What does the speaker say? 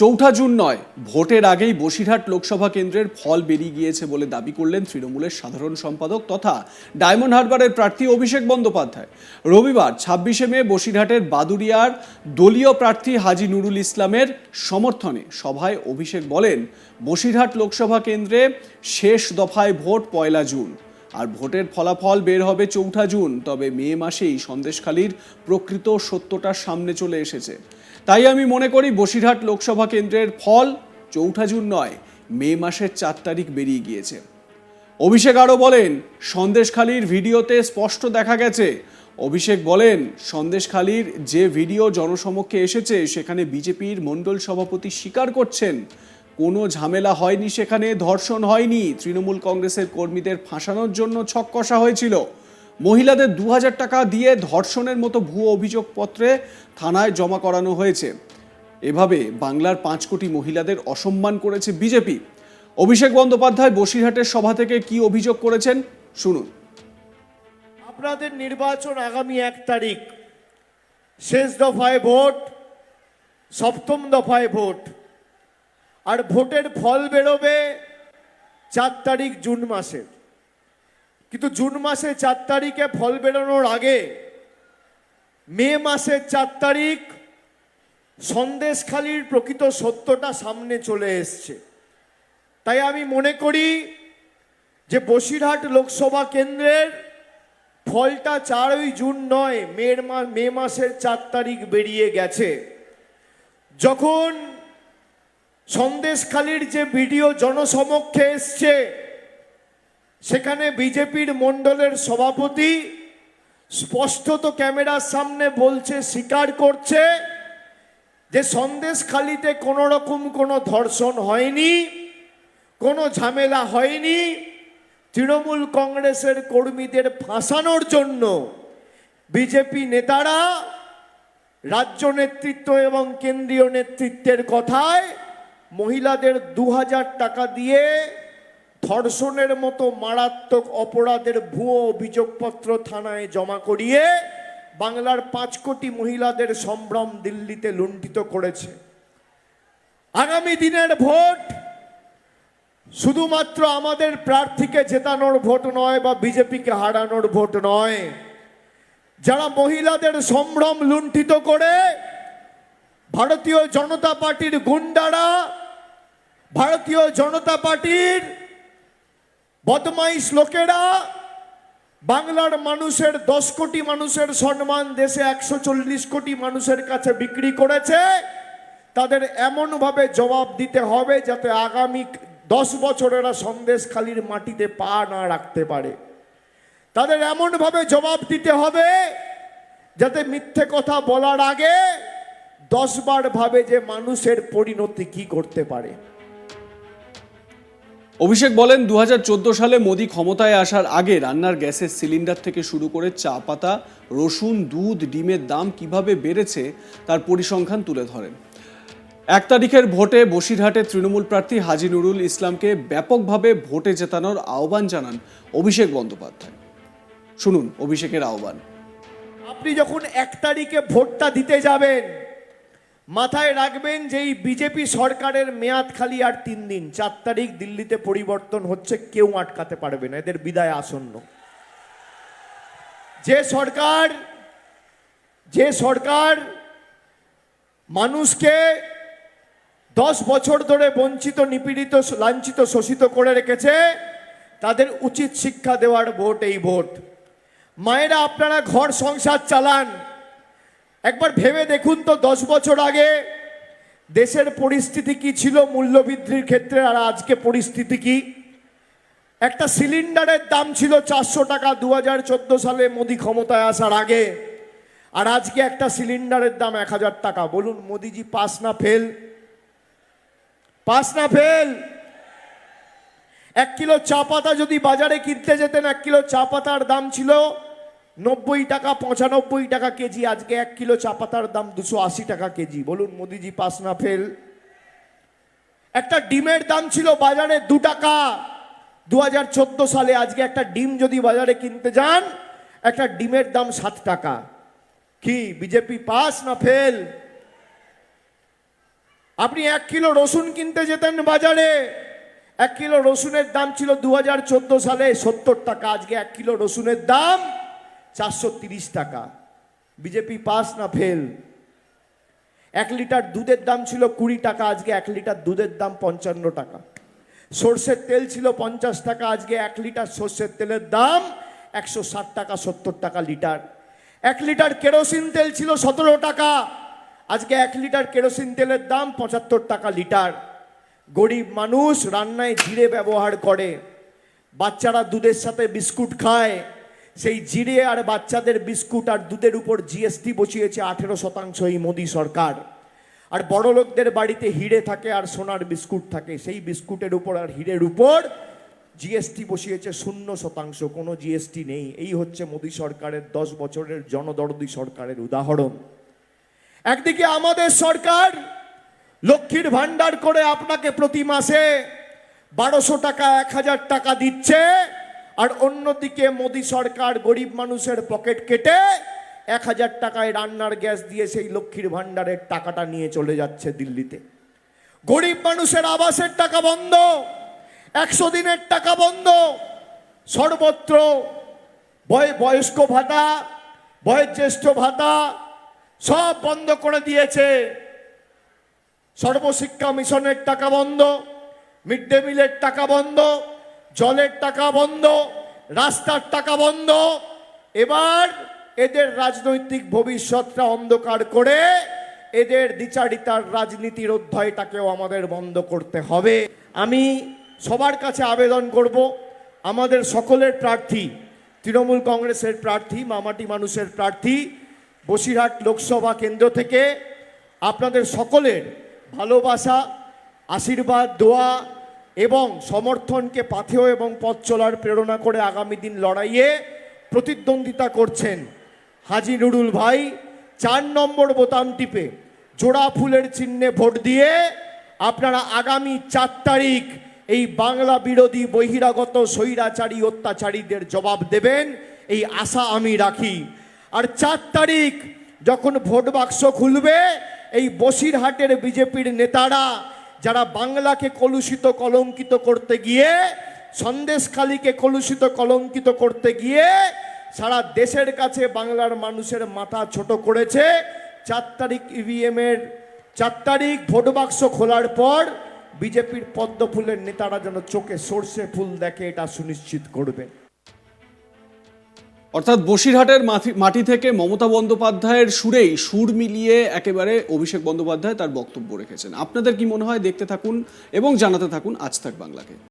চৌঠা জুন নয়, ভোটের আগেই বসিরহাট লোকসভা কেন্দ্রের ফল বেরিয়ে গিয়েছে বলে দাবি করলেন তৃণমূলের সাধারণ সম্পাদক তথা ডায়মন্ড হারবারের প্রার্থী অভিষেক বন্দ্যোপাধ্যায়। রবিবার ছাব্বিশে মে বসিরহাটের বাদুরিয়ার দলীয় প্রার্থী হাজি নুরুল ইসলামের সমর্থনে সভায় অভিষেক বলেন, বসিরহাট লোকসভা কেন্দ্রে শেষ দফায় ভোট পয়লা জুন, আর ভোটের ফলাফল বের হবে চৌঠা জুন, তবে মে মাসেই সন্দেশখালীর প্রকৃত সত্যটা সামনে চলে এসেছে। তাই আমি মনে করি বসিরহাট লোকসভা কেন্দ্রের ফল চৌঠা জুন নয়, মে মাসের চার তারিখ বেরিয়ে গিয়েছে। অভিষেক আরও বলেন, সন্দেশখালীর ভিডিওতে স্পষ্ট দেখা গেছে। অভিষেক বলেন, সন্দেশখালীর যে ভিডিও জনসমক্ষে এসেছে, সেখানে বিজেপির মণ্ডল সভাপতি স্বীকার করছেন। কোনো ঝামেলা হয়নি সেখানে, ধর্ষণ হয়নি। তৃণমূল কংগ্রেসের কর্মীদের ফাঁসানোর জন্য ছক কষা হয়েছিল। মহিলাদের দু হাজার টাকা দিয়ে ধর্ষণের মতো ভুয়ো অভিযোগপত্রে থানায় জমা করানো হয়েছে। এভাবে বাংলার পাঁচ কোটি মহিলাদের অসম্মান করেছে বিজেপি। অভিষেক বন্দ্যোপাধ্যায় বসিরহাটের সভা থেকে কি অভিযোগ করেছেন, শুনুন। আপনাদের নির্বাচন আগামী এক তারিখ। শেষ দফায় ভোট, সপ্তম দফায় ভোট। আর ভোটের ফল বেরোবে চার তারিখ জুন মাসের কিন্তু জুন মাসে চার তারিখে ফল বেরোনোর আগে, মে মাসের চার তারিখ সন্দেশখালির প্রকৃত সত্যটা সামনে চলে এসছে। তাই আমি মনে করি যে বসিরহাট লোকসভা কেন্দ্রের ফলটা চারই জুন নয়, মের মা, মে মাসের চার তারিখ বেরিয়ে গেছে। যখন সন্দেশখালির যে ভিডিও জনসমক্ষে এসছে সেখানে বিজেপির মণ্ডলের সভাপতি স্পষ্টত ক্যামেরার সামনে বলছে, স্বীকার করছে যে সন্দেশখালিতে কোনো রকম কোনো ধর্ষণ হয়নি, কোনো ঝামেলা হয়নি। তৃণমূল কংগ্রেসের কর্মীদের ফাঁসানোর জন্য বিজেপি নেতারা রাজ্য নেতৃত্ব এবং কেন্দ্রীয় নেতৃত্বের কথায় মহিলাদের দু হাজার টাকা দিয়ে ধর্ষণের মতো মারাত্মক অপরাধের ভুয়ো অভিযোগপত্র থানায় জমা করিয়ে বাংলার পাঁচ কোটি মহিলাদের সম্ভ্রম দিল্লিতে লুণ্ঠিত করেছে। আগামী দিনের ভোট শুধুমাত্র আমাদের প্রার্থীকে জেতানোর ভোট নয় বা বিজেপিকে হারানোর ভোট নয়, যারা মহিলাদের সম্ভ্রম লুণ্ঠিত করে ভারতীয় জনতা পার্টির গুন্ডারা, ভারতীয় জনতা পার্টির বদমাইশ লোকেরা বাংলার মানুষের দশ কোটি মানুষের সম্মান দেশে একশো চল্লিশ কোটি মানুষের কাছে বিক্রি করেছে, তাদের এমনভাবে জবাব দিতে হবে যাতে আগামী দশ বছরেরা সন্দেশখালির মাটিতে পা না রাখতে পারে। তাদের এমনভাবে জবাব দিতে হবে যাতে মিথ্যে কথা বলার আগে দশবার ভাবে যে মানুষের পরিণতি কি করতে পারে। অভিষেক বলেন দু হাজার চোদ্দ সালে মোদী ক্ষমতায় আসার আগে রান্নার গ্যাসের সিলিন্ডার থেকে শুরু করে চা পাতা, রসুন, দুধ, ডিমের দাম কীভাবে বেড়েছে তার পরিসংখ্যান তুলে ধরেন। এক তারিখের ভোটে বসিরহাটের তৃণমূল প্রার্থী হাজি নুরুল ইসলামকে ব্যাপকভাবে ভোটে জেতানোর আহ্বান জানান অভিষেক বন্দ্যোপাধ্যায়। শুনুন অভিষেকের আহ্বান। আপনি যখন এক তারিখে ভোটটা দিতে যাবেন মাথায় রাখবেন যে এই বিজেপি সরকারের মেয়াদ খালি আর তিন দিন। চার তারিখ দিল্লিতে পরিবর্তন হচ্ছে, কেউ আটকাতে পারবে না। এদের বিদায় আসন্ন। যে সরকার যে সরকার মানুষকে দশ বছর ধরে বঞ্চিত, নিপীড়িত, লাঞ্ছিত, শোষিত করে রেখেছে, তাদের উচিত শিক্ষা দেওয়ার ভোট, এই ভোট। মায়েরা, আপনারা ঘর সংসার চালান। একবার ভেবে দেখুন তো, দশ বছর আগে দেশের পরিস্থিতি কি ছিল মূল্যবৃদ্ধির ক্ষেত্রে আর আজকে পরিস্থিতি কি? একটা সিলিন্ডারের দাম ছিল চারশো টাকা দু হাজার চোদ্দ সালে মোদি ক্ষমতায় আসার আগে। আর আজকে একটা সিলিন্ডারের দাম এক হাজার টাকা। বলুন, মোদিজি, পাস না ফেল? পাস না ফেল? এক কিলো চা পাতা যদি বাজারে কিনতে যেতেন, এক কিলো চা পাতার দাম ছিল নব্বই টাকা, পঁচানব্বই টাকা কেজি, আজকে এক কিলো চা পাতার দাম দুশো আশি টাকা কেজি। বলুন, মোদিজি, পাস না ফেল। একটা ডিমের দাম ছিল বাজারে দু টাকা। দু হাজার চোদ্দ সালে আজকে একটা ডিম যদি বাজারে কিনতে যান, একটা ডিমের দাম সাত টাকা। কি, বিজেপি পাস না ফেল? আপনি এক কিলো রসুন কিনতে যেতেন বাজারে। এক কিলো রসুনের দাম ছিল দু হাজার চোদ্দ সালে সত্তর টাকা, আজকে এক কিলো রসুনের দাম চারশো টাকা। বিজেপি পাস না ফেল। এক লিটার দুধের দাম ছিল কুড়ি টাকা, আজকে এক লিটার দুধের দাম পঞ্চান্ন টাকা। সর্ষের তেল ছিল পঞ্চাশ টাকা, আজকে এক লিটার সর্ষের তেলের দাম একশো ষাট টাকা, সত্তর টাকা লিটার। এক লিটার কেরোসিন তেল ছিল সতেরো টাকা, আজকে এক লিটার কেরোসিন তেলের দাম পঁচাত্তর টাকা লিটার। গরিব মানুষ রান্নায় জিরে ব্যবহার করে। বাচ্চারা দুধের সাথে বিস্কুট খায়। সেই জিরে আর বাচ্চাদের বিস্কুট আর দুধের উপর জিএসটি বসিয়েছে আঠেরো শতাংশ এই মোদী সরকার। আর বড় লোকদের বাড়িতে হিরে থাকে আর সোনার বিস্কুট থাকে। সেই বিস্কুটের উপর আর হিরের উপর জিএসটি বসিয়েছে শূন্য শতাংশ, কোনো জিএসটি নেই। এই হচ্ছে মোদী সরকারের দশ বছরের জনদরদি সরকারের উদাহরণ। একদিকে আমাদের সরকার লক্ষ্মীর ভান্ডার করে আপনাকে প্রতি মাসে বারোশো টাকা, এক হাজার টাকা দিচ্ছে। আর অন্যদিকে মোদী সরকার গরিব মানুষের পকেট কেটে এক হাজার টাকায় রান্নার গ্যাস দিয়ে সেই লক্ষ্মীর ভান্ডারের টাকাটা নিয়ে চলে যাচ্ছে দিল্লিতে। গরিব মানুষের আবাসের টাকা বন্ধ, একশো দিনের টাকা বন্ধ, সর্বত্র বয় বয়স্ক ভাতা বয়োজ্যেষ্ঠ ভাতা সব বন্ধ করে দিয়েছে। সর্বশিক্ষা মিশনের টাকা বন্ধ, মিড ডে মিলের টাকা বন্ধ জলের টাকা বন্ধ, রাস্তার টাকা বন্ধ। এবার এদের রাজনৈতিক ভবিষ্যৎটা অন্ধকার করে এদের দ্বিচারিতার রাজনীতির অধ্যায়টাকেও আমাদের বন্ধ করতে হবে। আমি সবার কাছে আবেদন করব, আমাদের সকলের প্রার্থী, তৃণমূল কংগ্রেসের প্রার্থী, মামাটি মানুষের প্রার্থী, বসিরহাট লোকসভা কেন্দ্র থেকে আপনাদের সকলের ভালোবাসা, আশীর্বাদ, দোয়া এবং সমর্থনকে পাথেয় এবং পথ চলার প্রেরণা করে আগামী দিন লড়াইয়ে প্রতিদ্বন্দ্বিতা করছেন হাজি নুরুল ভাই। চার নম্বর বোতাম টিপে জোড়া ফুলের চিহ্নে ভোট দিয়ে আপনারা আগামী চার তারিখ এই বাংলা বিরোধী বহিরাগত স্বৈরাচারী অত্যাচারীদের জবাব দেবেন, এই আশা আমি রাখি। আর চার তারিখ যখন ভোট বাক্স খুলবে, এই বসিরহাটের বিজেপির নেতারা যারা বাংলাকে কলুষিত কলঙ্কিত করতে গিয়ে, সন্দেশখালীকে কলুষিত কলঙ্কিত করতে গিয়ে, সারা দেশের কাছে বাংলার মানুষের মাথা ছোট করেছে। চার তারিখ ইভিএম এর, চার তারিখ ভোট বাক্স খোলার পর বিজেপির পদ্ম ফুলের নেতারা যেন চোখে সর্ষে ফুল দেখে, এটা সুনিশ্চিত করবেন। অর্থাৎ বসিরহাটের মাটি- থেকে মমতা বন্দ্যোপাধ্যায়ের সুরেই সুর মিলিয়ে একেবারে অভিষেক বন্দ্যোপাধ্যায় তার বক্তব্য রেখেছেন। আপনাদের কি মনে হয়? দেখতে থাকুন এবং জানাতে থাকুন আজ থাক বাংলাকে।